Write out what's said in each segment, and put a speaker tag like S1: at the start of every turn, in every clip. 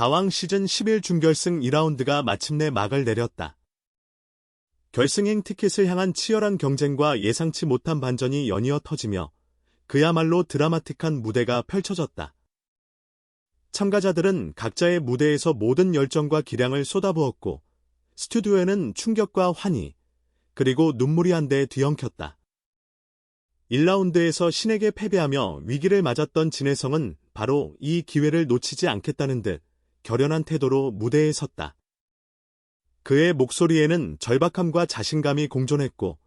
S1: 가왕 시즌 11 준결승 2라운드가 마침내 막을 내렸다. 결승행 티켓을 향한 치열한 경쟁과 예상치 못한 반전이 연이어 터지며 그야말로 드라마틱한 무대가 펼쳐졌다. 참가자들은 각자의 무대에서 모든 열정과 기량을 쏟아부었고 스튜디오에는 충격과 환희, 그리고 눈물이 한데 뒤엉켰다. 1라운드에서 신에게 패배하며 위기를 맞았던 진혜성은 바로 이 기회를 놓치지 않겠다는 듯 결연한 태도로 무대에 섰다. 그의 목소리에는 절박함과 자신감이 공존했고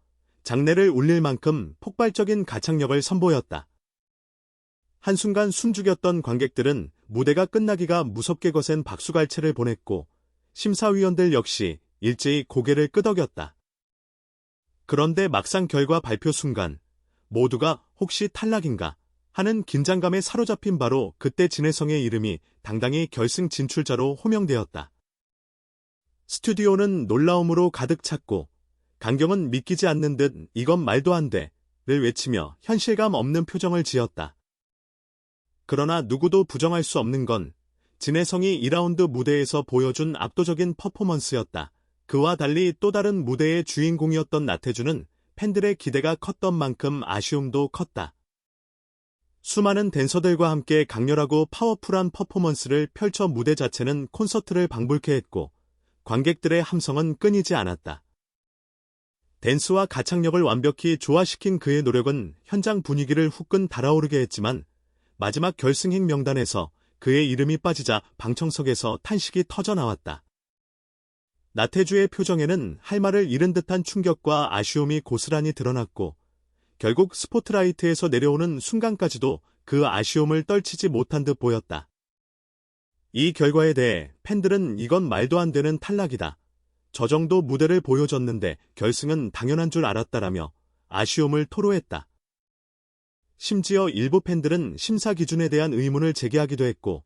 S1: 장내를 울릴 만큼 폭발적인 가창력을 선보였다. 한순간 숨죽였던 관객들은 무대가 끝나기가 무섭게 거센 박수갈채를 보냈고 심사위원들 역시 일제히 고개를 끄덕였다. 그런데 막상 결과 발표 순간 모두가 혹시 탈락인가 하는 긴장감에 사로잡힌 바로 그때 진혜성의 이름이 당당히 결승 진출자로 호명되었다. 스튜디오는 놀라움으로 가득 찼고 강경은 믿기지 않는 듯 이건 말도 안 돼, 를 외치며 현실감 없는 표정을 지었다. 그러나 누구도 부정할 수 없는 건 진혜성이 2라운드 무대에서 보여준 압도적인 퍼포먼스였다. 그와 달리 또 다른 무대의 주인공이었던 나태주는 팬들의 기대가 컸던 만큼 아쉬움도 컸다. 수많은 댄서들과 함께 강렬하고 파워풀한 퍼포먼스를 펼쳐 무대 자체는 콘서트를 방불케 했고 관객들의 함성은 끊이지 않았다. 댄스와 가창력을 완벽히 조화시킨 그의 노력은 현장 분위기를 후끈 달아오르게 했지만 마지막 결승행 명단에서 그의 이름이 빠지자 방청석에서 탄식이 터져나왔다. 나태주의 표정에는 할 말을 잃은 듯한 충격과 아쉬움이 고스란히 드러났고 결국 스포트라이트에서 내려오는 순간까지도 그 아쉬움을 떨치지 못한 듯 보였다. 이 결과에 대해 팬들은 이건 말도 안 되는 탈락이다. 저 정도 무대를 보여줬는데 결승은 당연한 줄 알았다라며 아쉬움을 토로했다. 심지어 일부 팬들은 심사 기준에 대한 의문을 제기하기도 했고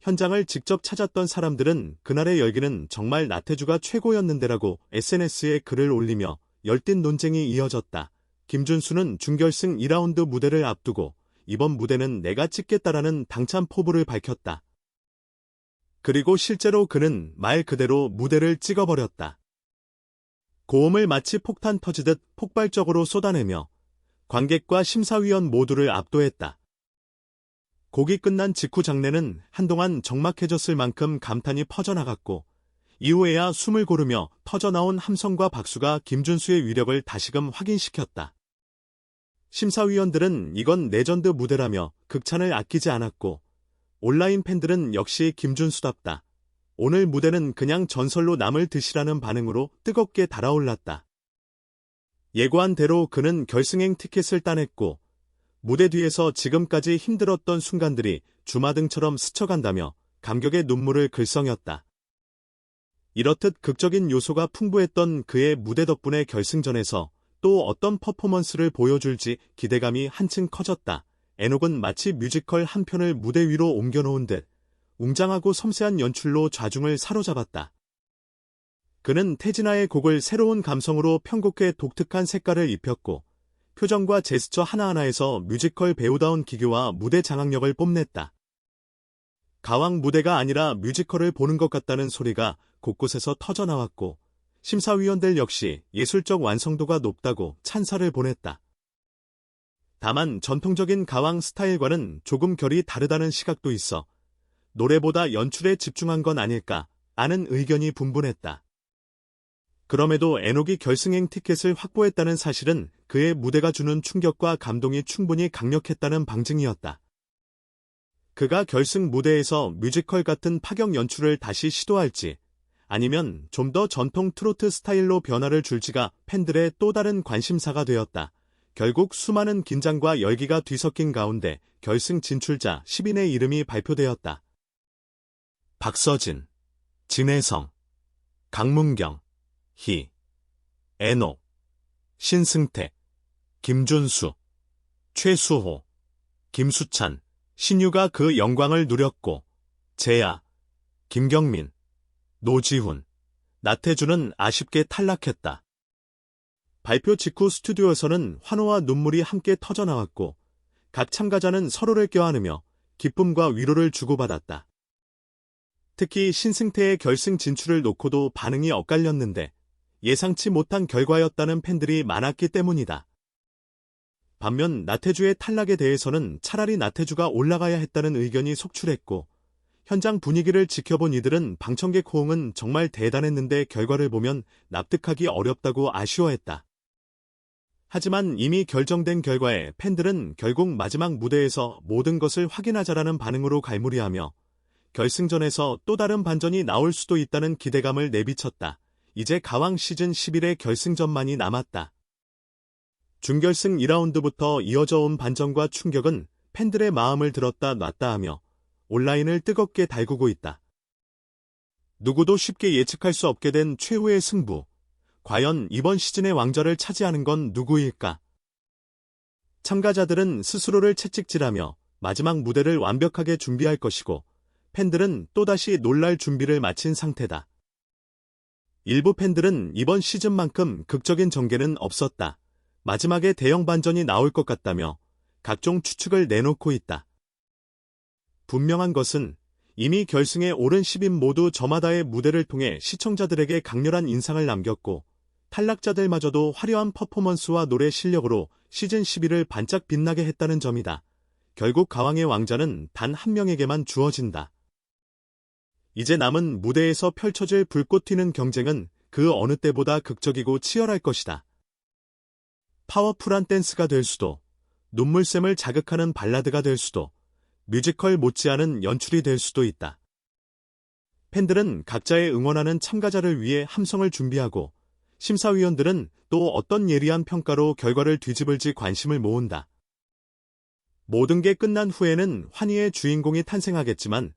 S1: 현장을 직접 찾았던 사람들은 그날의 열기는 정말 나태주가 최고였는데라고 SNS에 글을 올리며 열띤 논쟁이 이어졌다. 김준수는 준결승 2라운드 무대를 앞두고 이번 무대는 내가 찍겠다라는 당찬 포부를 밝혔다. 그리고 실제로 그는 말 그대로 무대를 찍어버렸다. 고음을 마치 폭탄 터지듯 폭발적으로 쏟아내며 관객과 심사위원 모두를 압도했다. 곡이 끝난 직후 장례는 한동안 적막해졌을 만큼 감탄이 퍼져나갔고 이후에야 숨을 고르며 터져나온 함성과 박수가 김준수의 위력을 다시금 확인시켰다. 심사위원들은 이건 레전드 무대라며 극찬을 아끼지 않았고 온라인 팬들은 역시 김준수답다. 오늘 무대는 그냥 전설로 남을 듯이라는 반응으로 뜨겁게 달아올랐다. 예고한 대로 그는 결승행 티켓을 따냈고 무대 뒤에서 지금까지 힘들었던 순간들이 주마등처럼 스쳐간다며 감격의 눈물을 글썽였다. 이렇듯 극적인 요소가 풍부했던 그의 무대 덕분에 결승전에서 또 어떤 퍼포먼스를 보여줄지 기대감이 한층 커졌다. 에녹은 마치 뮤지컬 한 편을 무대 위로 옮겨놓은 듯 웅장하고 섬세한 연출로 좌중을 사로잡았다. 그는 태진아의 곡을 새로운 감성으로 편곡해 독특한 색깔을 입혔고 표정과 제스처 하나하나에서 뮤지컬 배우다운 기교와 무대 장악력을 뽐냈다. 가왕 무대가 아니라 뮤지컬을 보는 것 같다는 소리가 곳곳에서 터져나왔고 심사위원들 역시 예술적 완성도가 높다고 찬사를 보냈다. 다만 전통적인 가왕 스타일과는 조금 결이 다르다는 시각도 있어 노래보다 연출에 집중한 건 아닐까 아는 의견이 분분했다. 그럼에도 에녹이 결승행 티켓을 확보했다는 사실은 그의 무대가 주는 충격과 감동이 충분히 강력했다는 방증이었다. 그가 결승 무대에서 뮤지컬 같은 파격 연출을 다시 시도할지 아니면 좀 더 전통 트로트 스타일로 변화를 줄지가 팬들의 또 다른 관심사가 되었다. 결국 수많은 긴장과 열기가 뒤섞인 가운데 결승 진출자 10인의 이름이 발표되었다. 박서진, 진혜성, 강문경, 희, 애노, 신승태, 김준수, 최수호, 김수찬, 신유가 그 영광을 누렸고, 재야, 김경민, 노지훈, 나태주는 아쉽게 탈락했다. 발표 직후 스튜디오에서는 환호와 눈물이 함께 터져나왔고, 각 참가자는 서로를 껴안으며 기쁨과 위로를 주고받았다. 특히 신승태의 결승 진출을 놓고도 반응이 엇갈렸는데 예상치 못한 결과였다는 팬들이 많았기 때문이다. 반면 나태주의 탈락에 대해서는 차라리 나태주가 올라가야 했다는 의견이 속출했고 현장 분위기를 지켜본 이들은 방청객 호응은 정말 대단했는데 결과를 보면 납득하기 어렵다고 아쉬워했다. 하지만 이미 결정된 결과에 팬들은 결국 마지막 무대에서 모든 것을 확인하자라는 반응으로 갈무리하며 결승전에서 또 다른 반전이 나올 수도 있다는 기대감을 내비쳤다. 이제 가왕 시즌 11의 결승전만이 남았다. 준결승 2라운드부터 이어져 온 반전과 충격은 팬들의 마음을 들었다 놨다 하며 온라인을 뜨겁게 달구고 있다. 누구도 쉽게 예측할 수 없게 된 최후의 승부. 과연 이번 시즌의 왕좌를 차지하는 건 누구일까? 참가자들은 스스로를 채찍질하며 마지막 무대를 완벽하게 준비할 것이고 팬들은 또다시 놀랄 준비를 마친 상태다. 일부 팬들은 이번 시즌만큼 극적인 전개는 없었다. 마지막에 대형 반전이 나올 것 같다며 각종 추측을 내놓고 있다. 분명한 것은 이미 결승에 오른 10인 모두 저마다의 무대를 통해 시청자들에게 강렬한 인상을 남겼고 탈락자들마저도 화려한 퍼포먼스와 노래 실력으로 시즌 11을 반짝 빛나게 했다는 점이다. 결국 가왕의 왕자는 단 한 명에게만 주어진다. 이제 남은 무대에서 펼쳐질 불꽃 튀는 경쟁은 그 어느 때보다 극적이고 치열할 것이다. 파워풀한 댄스가 될 수도, 눈물샘을 자극하는 발라드가 될 수도, 뮤지컬 못지않은 연출이 될 수도 있다. 팬들은 각자의 응원하는 참가자를 위해 함성을 준비하고 심사위원들은 또 어떤 예리한 평가로 결과를 뒤집을지 관심을 모은다. 모든 게 끝난 후에는 환희의 주인공이 탄생하겠지만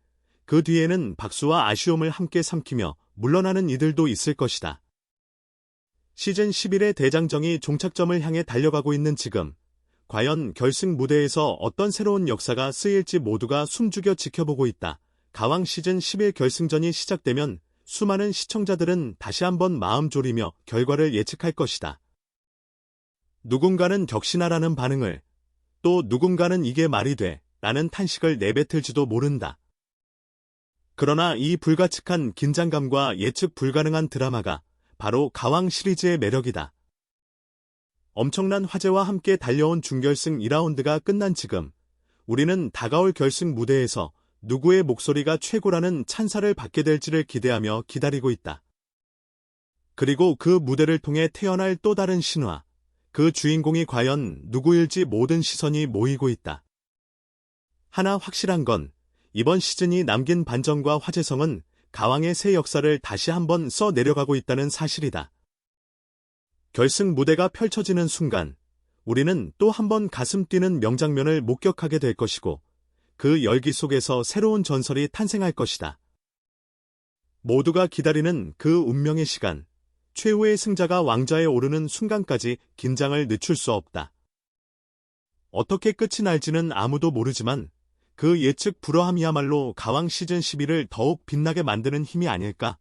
S1: 그 뒤에는 박수와 아쉬움을 함께 삼키며 물러나는 이들도 있을 것이다. 시즌 11의 대장정이 종착점을 향해 달려가고 있는 지금, 과연 결승 무대에서 어떤 새로운 역사가 쓰일지 모두가 숨죽여 지켜보고 있다. 가왕 시즌 11 결승전이 시작되면 수많은 시청자들은 다시 한번 마음 졸이며 결과를 예측할 것이다. 누군가는 격신하라는 반응을, 또 누군가는 이게 말이 돼, 라는 탄식을 내뱉을지도 모른다. 그러나 이 불가측한 긴장감과 예측 불가능한 드라마가 바로 가왕 시리즈의 매력이다. 엄청난 화제와 함께 달려온 준결승 2라운드가 끝난 지금 우리는 다가올 결승 무대에서 누구의 목소리가 최고라는 찬사를 받게 될지를 기대하며 기다리고 있다. 그리고 그 무대를 통해 태어날 또 다른 신화, 그 주인공이 과연 누구일지 모든 시선이 모이고 있다. 하나 확실한 건 이번 시즌이 남긴 반전과 화제성은 가왕의 새 역사를 다시 한번 써 내려가고 있다는 사실이다. 결승 무대가 펼쳐지는 순간 우리는 또 한 번 가슴 뛰는 명장면을 목격하게 될 것이고 그 열기 속에서 새로운 전설이 탄생할 것이다. 모두가 기다리는 그 운명의 시간, 최후의 승자가 왕자에 오르는 순간까지 긴장을 늦출 수 없다. 어떻게 끝이 날지는 아무도 모르지만 그 예측 불허함이야말로 가왕 시즌 11을 더욱 빛나게 만드는 힘이 아닐까?